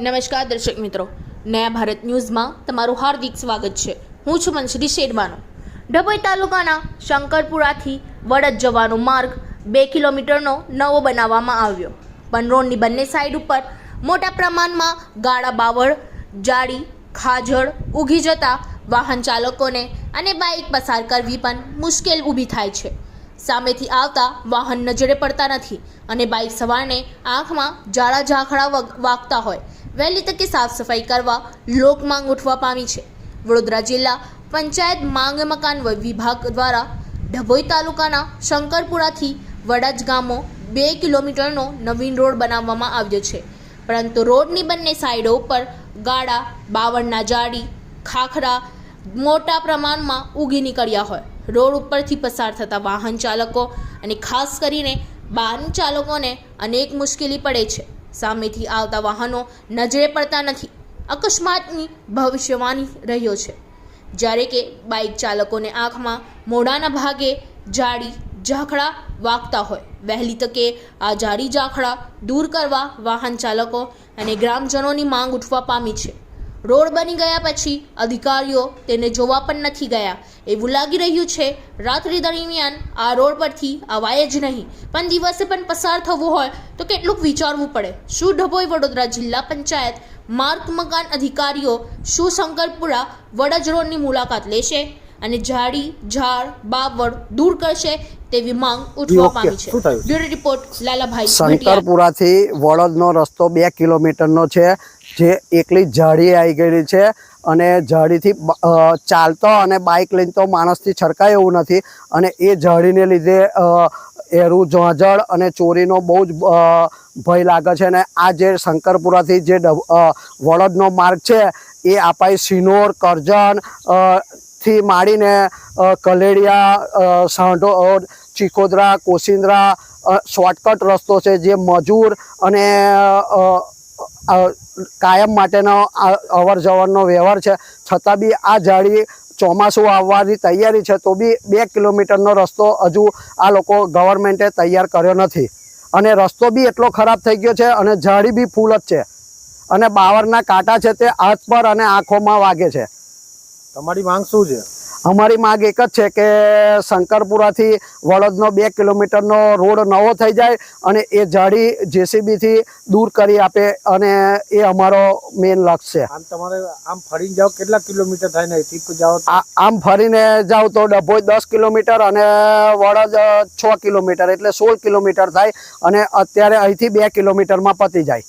નમસ્કાર દર્શક મિત્રો. નયા ભારત ન્યૂઝમાં તમારું હાર્દિક સ્વાગત છે. હું છું મનશ્રી શેરવાનો ડભોઈ તાલુકાના શંકરપુરાથી વડદ જવાનો માર્ગ બે કિલોમીટરનો નવો બનાવવામાં આવ્યો. પણ રોડની બંને સાઈડ ઉપર મોટા પ્રમાણમાં ગાળા બાવળ, જાળી, ખાજળ ઊગી જતા વાહન ચાલકોને અને બાઇક પસાર કરવી પણ મુશ્કેલ ઊભી થાય છે. સામેથી આવતા વાહન નજરે પડતા નથી અને બાઇક સવારને આંખમાં જાડા ઝાંખડા વગ- વાગતા હોય. વહેલી તકે સાફ સફાઈ કરવા લોક માંગ ઉઠવા પામી છે. વડોદરા જિલ્લા પંચાયત માંગ મકાન વિભાગ દ્વારા ડભોઈ તાલુકાના શંકરપુરાથી વડજ ગામો બે કિલોમીટરનો નવીન રોડ બનાવવામાં આવ્યો છે. પરંતુ રોડની બંને સાઈડો ઉપર ગાડા, બાવળના જાડી ખાખરા મોટા પ્રમાણમાં ઉગી નીકળ્યા હોય. રોડ ઉપરથી પસાર થતા વાહન ચાલકો અને ખાસ કરીને વાહન ચાલકોને અનેક મુશ્કેલી પડે છે. સામેથી આવતા વાહનો નજરે પડતા નથી. અકસ્માતની ભવિષ્યવાણી રહ્યો છે. જ્યારે કે બાઇક ચાલકોને આંખમાં મોઢાના ભાગે જાડી ઝાંખડા વાગતા હોય. વહેલી તકે આ જાડી ઝાંખડા દૂર કરવા વાહન ચાલકો અને ગ્રામજનોની માંગ ઉઠવા પામી છે. રોડ બની ગયા પછી અધિકારીઓ તેને જોવા પણ નથી ગયા. એવું લાગી રહ્યું છે, રાત્રિ દરમિયાન આ રોડ પરથી અવાય જ નહીં. પણ દિવસે પણ પસાર થવું હોય તો કેટલુંક વિચારવું પડે. શું ડભોઈ વડોદરા જિલ્લા પંચાયત માર્ગ મકાન અધિકારીઓ શું શંકરપુરા વડજ રોડની મુલાકાત લેશે? અને ઝાડી ઝાડ બાવળ દૂર કરશે તેવી માંગ ઉઠવા પામી છે બ્યુરો રિપોર્ટ લાલાભાઈ. શંકરપુરાથી વડદનો રસ્તો બે કિલોમીટરનો છે જે એકલી ઝાડી આવી ગયેલી છે અને ઝાડીથી ચાલતો અને બાઇક લઈને તો માણસથી છરકાય એવું નથી અને એ ઝાડીને લીધે એરું ઝાંઝળ અને ચોરીનો બહુ જ ભય લાગે છે અને આ જે શંકરપુરાથી જે વડદનો માર્ગ છે એ આપાય સિનોર કરજણ થી માંડીને કલેડિયા સાંઢો ચિકોદરા કોસિંદ્રા શોર્ટકટ રસ્તો છે જે મજૂર અને કાયમ માટેનો અવર જવરનો વ્યવહાર છે. છતાં બી આ જાળી ચોમાસું આવવાની તૈયારી છે તો બી બે કિલોમીટરનો રસ્તો હજુ આ લોકો ગવર્મેન્ટે તૈયાર કર્યો નથી. અને રસ્તો બી એટલો ખરાબ થઈ ગયો છે અને જાળી બી ફૂલ જ છે. અને બાવરના કાંટા છે તે હાથ પર અને આંખોમાં વાગે છે. તમારી માંગ શું છે? અમારી માંગ એક જ છે કે શંકરપુરાથી વડોદનો બે કિલોમીટરનો રોડ નવો થઈ જાય અને એ જાડી જેસીબીથી દૂર કરી આપે અને એ અમારો મેઇન લક્ષ્ય છે. આમ તમારે આમ ફરીને જાઓ કેટલા કિલોમીટર થાય ને અહીંથી જાઓ આમ ફરીને જાઓ તો ડભોઈ દસ કિલોમીટર અને વડોદ છ કિલોમીટર એટલે સોળ કિલોમીટર થાય અને અત્યારે અહીંથી બે કિલોમીટરમાં પતી જાય.